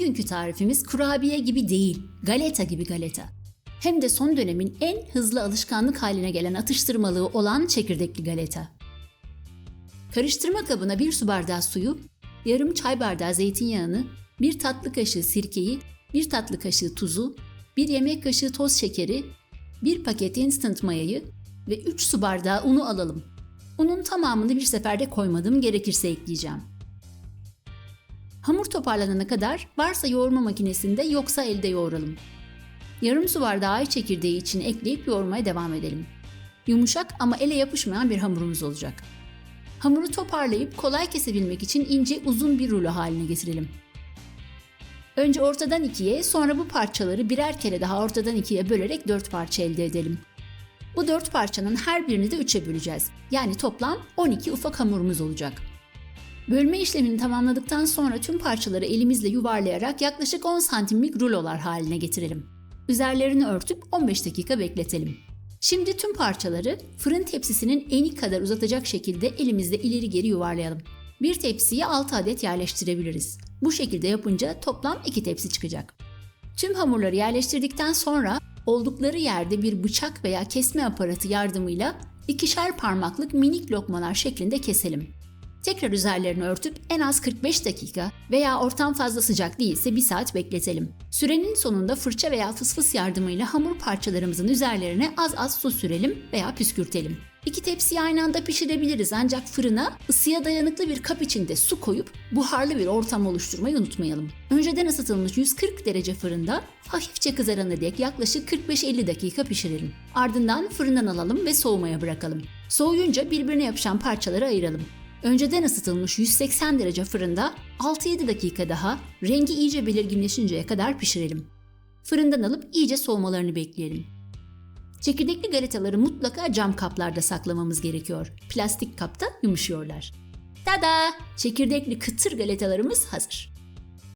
Bugünkü tarifimiz kurabiye gibi değil, galeta gibi galeta. Hem de son dönemin en hızlı alışkanlık haline gelen atıştırmalığı olan çekirdekli galeta. Karıştırma kabına bir su bardağı suyu, yarım çay bardağı zeytinyağını, bir tatlı kaşığı sirkeyi, bir tatlı kaşığı tuzu, bir yemek kaşığı toz şekeri, bir paket instant mayayı ve 3 su bardağı unu alalım. Unun tamamını bir seferde koymadım, gerekirse ekleyeceğim. Hamur toparlanana kadar varsa yoğurma makinesinde yoksa elde yoğuralım. Yarım su bardağı ay çekirdeği için ekleyip yoğurmaya devam edelim. Yumuşak ama ele yapışmayan bir hamurumuz olacak. Hamuru toparlayıp kolay kesebilmek için ince uzun bir rulo haline getirelim. Önce ortadan ikiye, sonra bu parçaları birer kere daha ortadan ikiye bölerek dört parça elde edelim. Bu dört parçanın her birini de üçe böleceğiz. Yani toplam 12 ufak hamurumuz olacak. Bölme işlemini tamamladıktan sonra tüm parçaları elimizle yuvarlayarak yaklaşık 10 santimlik rulolar haline getirelim. Üzerlerini örtüp 15 dakika bekletelim. Şimdi tüm parçaları fırın tepsisinin eni kadar uzatacak şekilde elimizle ileri geri yuvarlayalım. Bir tepsiye 6 adet yerleştirebiliriz. Bu şekilde yapınca toplam 2 tepsi çıkacak. Tüm hamurları yerleştirdikten sonra oldukları yerde bir bıçak veya kesme aparatı yardımıyla ikişer parmaklık minik lokmalar şeklinde keselim. Tekrar üzerlerini örtüp en az 45 dakika veya ortam fazla sıcak değilse 1 saat bekletelim. Sürenin sonunda fırça veya fısfıs yardımıyla hamur parçalarımızın üzerlerine az az su sürelim veya püskürtelim. İki tepsiyi aynı anda pişirebiliriz ancak fırına ısıya dayanıklı bir kap içinde su koyup buharlı bir ortam oluşturmayı unutmayalım. Önceden ısıtılmış 140 derece fırında hafifçe kızarana dek yaklaşık 45-50 dakika pişirelim. Ardından fırından alalım ve soğumaya bırakalım. Soğuyunca birbirine yapışan parçaları ayıralım. Önceden ısıtılmış 180 derece fırında 6-7 dakika daha rengi iyice belirginleşinceye kadar pişirelim. Fırından alıp iyice soğumalarını bekleyelim. Çekirdekli galetaları mutlaka cam kaplarda saklamamız gerekiyor. Plastik kapta yumuşuyorlar. Tada! Çekirdekli kıtır galetalarımız hazır.